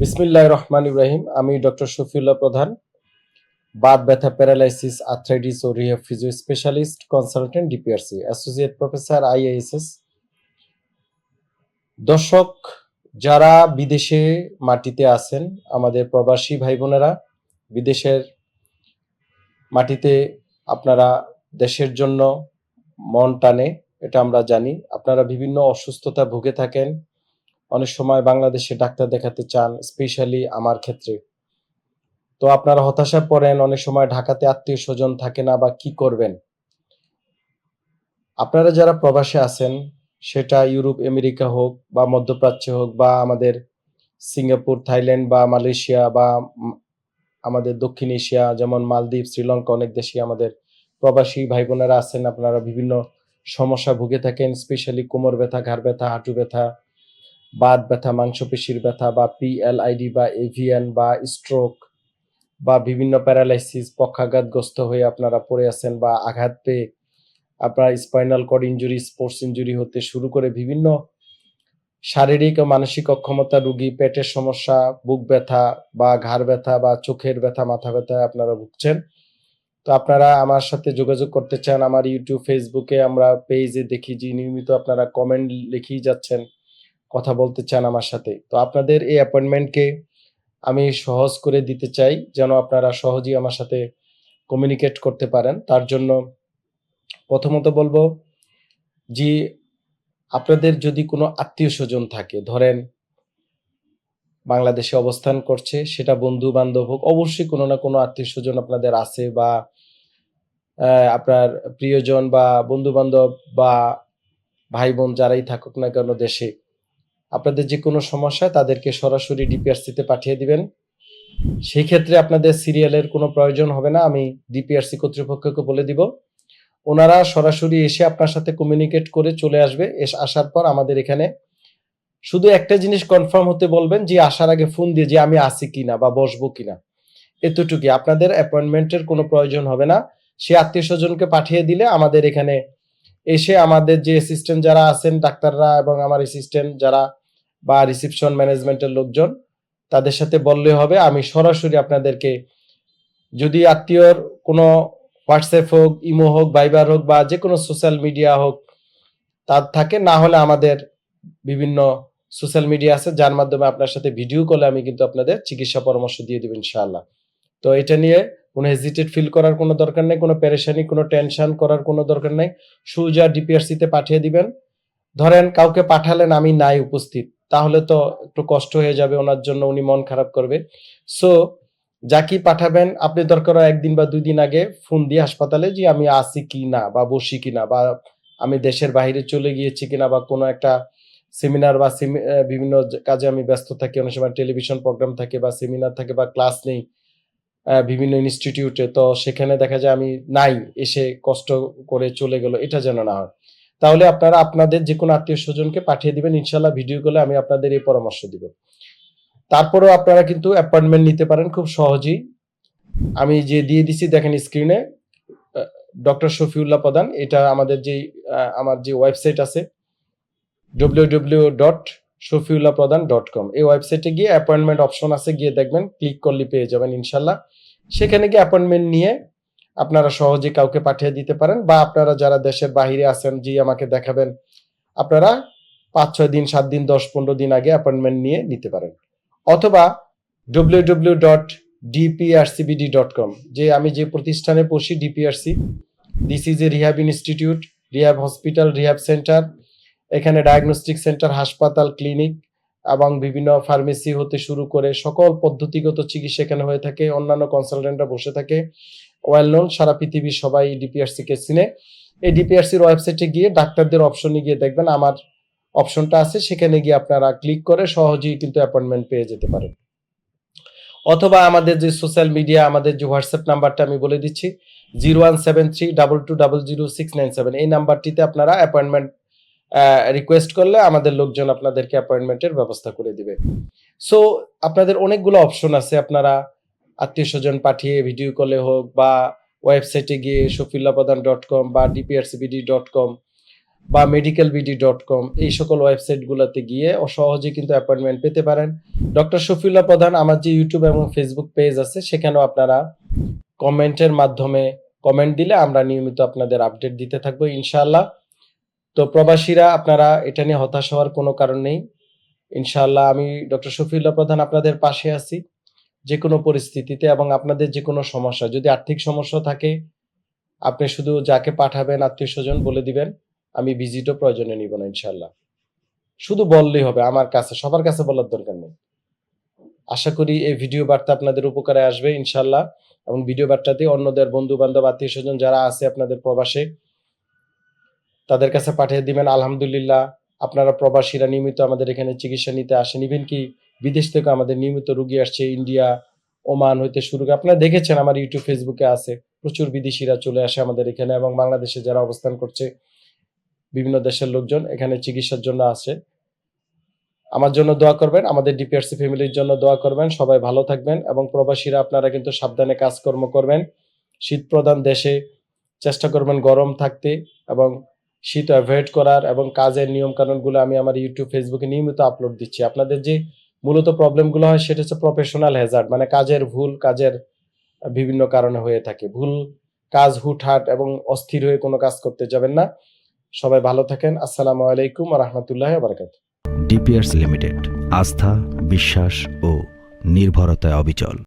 বিসমিল্লাহ রহমান ইব্রাহিম আমি ডক্টর শফিউল্লাহ প্রধান, বাত ব্যথা, প্যারালাইসিস, আর্থ্রাইটিস ও rehab physio specialist consultant, DPRC, associate professor, IASS. দর্শক, যারা বিদেশে মাটিতে আছেন, আমাদের প্রবাসী ভাই বোনেরা বিদেশের মাটিতে আপনারা দেশের জন্য মন টানে, এটা আমরা জানি। আপনারা বিভিন্ন অসুস্থতা ভুগে থাকেন অনেক সময় বাংলাদেশে ডাক্তার দেখাতে চান স্পেশালি আমার ক্ষেত্রে। তো আপনারা হতাশা পড়েন, অনেক সময় ঢাকাতে আত্মীয় স্বজন থাকে না বা কি করবেন? আপনারা যারা প্রবাসে আছেন, সেটা ইউরোপ, আমেরিকা হোক বা মধ্যপ্রাচ্যে হোক বা আমাদের সিঙ্গাপুর, থাইল্যান্ড বা মালয়েশিয়া বা আমাদের দক্ষিণ এশিয়া, যেমন মালদ্বীপ, শ্রীলঙ্কা, অনেক দেশে আমাদের প্রবাসী ভাই বোনেরা আছেন। আপনারা বিভিন্ন সমস্যা ভুগে থাকেন স্পেশালি কোমর ব্যথা, ঘাড় ব্যথা, হাঁটু ব্যথা বাত ব্যথা, মাংসপেশির ব্যথা বা পিএলআইডি বা এভিএন বা স্ট্রোক বা বিভিন্ন প্যারালাইসিস পক্ষাঘাতগ্রস্ত হয়ে আপনারা পড়ে আছেন বা আঘাত পেয়ে আপনার spinal cord injury sports injury হতে শুরু করে বিভিন্ন শারীরিক ও মানসিক অক্ষমতা, রোগী, পেটের সমস্যা, বুক ব্যথা বা ঘাড় ব্যথা বা চোখের ব্যথা, মাথা ব্যথা আপনারা ভুগছেন। তো আপনারা আমার সাথে যোগাযোগ করতে চান, আমার ইউটিউব ফেসবুকে আমরা পেজে দেখি, যে নিয়মিত আপনারা কমেন্ট লিখেই যাচ্ছেন। কথা বলতে চান আমার সাথে। তো আপনাদের এই অ্যাপয়েন্টমেন্টকে আমি সহজ করে দিতে চাই, যেন আপনারা সহজেই আমার সাথে কমিউনিকেট করতে পারেন। তার জন্য প্রথমত বলব যে, আপনাদের যদি কোনো আত্মীয় স্বজন থাকে, ধরেন বাংলাদেশে অবস্থান করছে, সেটা বন্ধু বান্ধব হোক, অবশ্যই কোনো না কোনো আত্মীয় স্বজন আপনাদের আছে বা আপনার প্রিয়জন বা বন্ধু বান্ধব বা ভাই বোন যারাই থাকুক না কেন দেশে আপনাদের যে কোনো সমস্যা, তাদেরকে সরাসরি ডিপিআরসিতে পাঠিয়ে দিবেন। সেই ক্ষেত্রে আপনাদের সিরিয়ালের কোনো প্রয়োজন হবে না, আমি ডিপিআরসি কর্তৃপক্ষকে বলে দিব। ওনারা সরাসরি এসে আপনার সাথে কমিউনিকেট করে চলে আসবে, এস, আসার পর আমাদের এখানে। শুধু একটা জিনিস কনফার্ম হতে বলবেন যে, আসার আগে ফোন দিয়ে যে, আমি আসি কিনা বা বসবো কিনা। এতটুকুই। আপনাদের অ্যাপয়েন্টমেন্টের কোনো প্রয়োজন হবে না। সে আত্মীয় স্বজনকে পাঠিয়ে দিলে আমাদের এখানে এসে আমাদের যে অ্যাসিস্ট্যান্ট যারা আছেন, ডাক্তাররা এবং আমার অ্যাসিস্ট্যান্ট যারা বা রিসিপশন ম্যানেজমেন্টের লোকজন, তাদের সাথে বললে হবে। আমি সরাসরি আপনাদেরকে যদি আত্মীয়র কোনো হোয়াটসঅ্যাপ হোক ইমো হোক ভাইবার হোক বা যে কোনো সোশ্যাল মিডিয়া হোক তার থাকে, না হলে আমাদের বিভিন্ন সোশ্যাল মিডিয়া আছে, যার মাধ্যমে আপনার সাথে ভিডিও কলে আমি কিন্তু আপনাদের চিকিৎসা পরামর্শ দিয়ে দেবো ইনশাআল্লাহ। তো এটা নিয়ে কোনো হেজিটেট ফিল করার কোনো দরকার নেই, কোনো পেরেশানি কোনো টেনশন করার কোনো দরকার নেই। সুজা ডিপিআরসি তে পাঠিয়ে দিবেন। ধরেন কাউকে পাঠালেন, আমি নাই উপস্থিত। তাহলে তো একটু কষ্ট হয়ে যাবে, ওনার জন্য উনি মন খারাপ করবে। সো যাকে পাঠাবেন, আপনি দরকার একদিন বা দুই দিন আগে ফোন দিয়ে হাসপাতালে যে আমি আসি কি না, বা বসি কি না, বা আমি দেশের বাইরে চলে গিয়েছি কিনা বা কোনো একটা সেমিনার বা বিভিন্ন কাজে আমি ব্যস্ত থাকি, অনেক সময় টেলিভিশন প্রোগ্রাম থাকে বা সেমিনার থাকে বা ক্লাস নেই বিভিন্ন ইনস্টিটিউটে তো সেখানে দেখা যায় আমি নাই, এসে কষ্ট করে চলে গেল, এটা যেন না হয়। তাহলে আপনারা আপনাদের যে কোনো আত্মীয় স্বজনকে পাঠিয়ে দিবেন ইনশাল্লাহ ভিডিও কলে আমি আপনাদের এই পরামর্শ দিব। তারপরেও আপনারা কিন্তু অ্যাপয়েন্টমেন্ট নিতে পারেন খুব সহজেই। আমি যে দিয়ে দিছি, দেখেন স্ক্রিনে ডক্টর শফিউল্লাহ প্রধান, এটা আমাদের যে আমার যে ওয়েবসাইট আছে ডব্লিউ ডট শফিউল্লাহ প্রধান ডট কম এই ওয়েবসাইটে গিয়ে অ্যাপয়েন্টমেন্ট অপশন আছে, গিয়ে দেখবেন ক্লিক করলে পেয়ে যাবেন ইনশাল্লাহ সেখানে গিয়ে অ্যাপয়েন্টমেন্ট নিয়ে আপনারা সহজে কাউকে পাঠিয়ে দিতে পারেন বা আপনারা যারা দেশের বাইরে আছেন যে আমাকে দেখাবেন। আপনারা পাঁচ ছয় দিন, সাত দিন, দশ, পনেরো দিন আগে অ্যাপয়েন্টমেন্ট নিয়ে নিতে পারেন। অথবা W W dot DPRCBD dot com যে আমি যে প্রতিষ্ঠানে পড়ছি DPRC this is a rehab institute rehab hospital rehab centre এখানে ডায়াগনস্টিক সেন্টার হাসপাতাল ক্লিনিক এবং বিভিন্ন ফার্মেসি হতে শুরু করে সকল পদ্ধতিগত চিকিৎসা এখানে হয়ে থাকে। অন্যান্য কনসালটেন্টরা বসে থাকে। ওয়েল নোন সারা পৃথিবীর সবাই ডিপিআরসি কে চিনে। এই ডিপিআরসির ওয়েবসাইটে গিয়ে ডাক্তারদের অপশনে গিয়ে দেখবেন, আমার অপশনটা আছে, সেখানে গিয়ে আপনারা ক্লিক করে সহজেই কিন্তু অ্যাপয়েন্টমেন্ট পেয়ে যেতে পারেন। অথবা আমাদের যে সোশ্যাল মিডিয়া আমাদের যে হোয়াটসঅ্যাপ নাম্বারটা আমি বলে দিচ্ছি zero one seven three double two double zero six nine seven এই নাম্বারটিতে আপনারা অ্যাপয়েন্টমেন্ট রিকোয়েস্ট করলে আমাদের লোকজন আপনাদেরকে অ্যাপয়েন্টমেন্টের ব্যবস্থা করে দিবে। সো আপনাদের অনেকগুলো অপশন আছে, আপনারা আত্মীয় স্বজন পাঠিয়ে ভিডিও কলে হোক বা ওয়েবসাইটে গিয়ে শফিল্লা প্রধান ডট কম বা ডিপিআরসিবিডি ডট কম বা মেডিকেল বিডি ডট কম এই সকল ওয়েবসাইটগুলোতে গিয়ে ও সহজে কিন্তু অ্যাপয়েন্টমেন্ট পেতে পারেন। ডক্টর শফিউল্লাহ প্রধান আমার যে ইউটিউব এবং ফেসবুক পেজ আছে, সেখানেও আপনারা কমেন্টের মাধ্যমে কমেন্ট দিলে আমরা নিয়মিত আপনাদের আপডেট দিতে থাকব ইনশাআল্লাহ। তো প্রবাসীরা, আপনারা এটা নিয়ে হতাশ হওয়ার কোনো কারণ নেই। ইনশাআল্লাহ আমি ডক্টর শফিউল্লাহ প্রধান আপনাদের পাশে আছি। যে কোনো পরিস্থিতিতে এবং আপনাদের যে কোনো সমস্যা। যদি আর্থিক সমস্যা থাকে, আপনি শুধু যাকে পাঠাবেন আত্মীয় স্বজন বলে দিবেন, আমি ভিজিটও প্রয়োজনে নিব না ইনশাল্লাহ শুধু বললেই হবে, আমার কাছে, সবার কাছে বলার দরকার নেই। আশা করি এই ভিডিও বার্তা আপনাদের উপকারে আসবে ইনশাল্লাহ এবং ভিডিও বার্তাতে অন্যদের বন্ধু বান্ধব আত্মীয় স্বজন যারা আছে আপনাদের প্রবাসে, তাদের কাছে পাঠিয়ে দিবেন। আলহামদুলিল্লাহ, আপনারা প্রবাসীরা নিয়মিত আমাদের এখানে চিকিৎসা নিতে আসেন। ইভেন কি বিদেশ থেকে আমাদের নিয়মিত রুগী আসছে, ইন্ডিয়া, ওমান হইতে শুরু করে, আপনারা দেখেছেন আমার ইউটিউব, ফেসবুকে আছে, প্রচুর বিদেশিরা চলে আসে আমাদের এখানে এবং বাংলাদেশে যারা অবস্থান করছে, বিভিন্ন দেশের লোকজন এখানে চিকিৎসার জন্য আসে। আমার জন্য দোয়া করবেন, আমাদের ডিপিআরসি ফ্যামিলির জন্য দোয়া করবেন, সবাই ভালো থাকবেন এবং প্রবাসীরা আপনারা কিন্তু সাবধানে কাজকর্ম করবেন। শীত প্রধান দেশে চেষ্টা করবেন গরম থাকতে এবং শীত অ্যাভয়েড করার এবং কাজের নিয়ম কানুনগুলো আমি আমার ইউটিউব, ফেসবুকে নিয়মিত আপলোড দিচ্ছি। আপনাদের যে মূলত প্রবলেমগুলো হয় সেটা হচ্ছে প্রফেশনাল হ্যাজার্ড মানে কাজের ভুল, কাজের বিভিন্ন কারণে হয়ে থাকে। ভুল কাজ হুটহাট এবং অস্থির হয়ে কোনো কাজ করতে যাবেন না। সবাই ভালো থাকেন। আসসালামু আলাইকুম রহমতুল্লাহ বারকাত ডিপিয়ার্স লিমিটেড আস্থা, বিশ্বাস ও নির্ভরতায় অবিচল।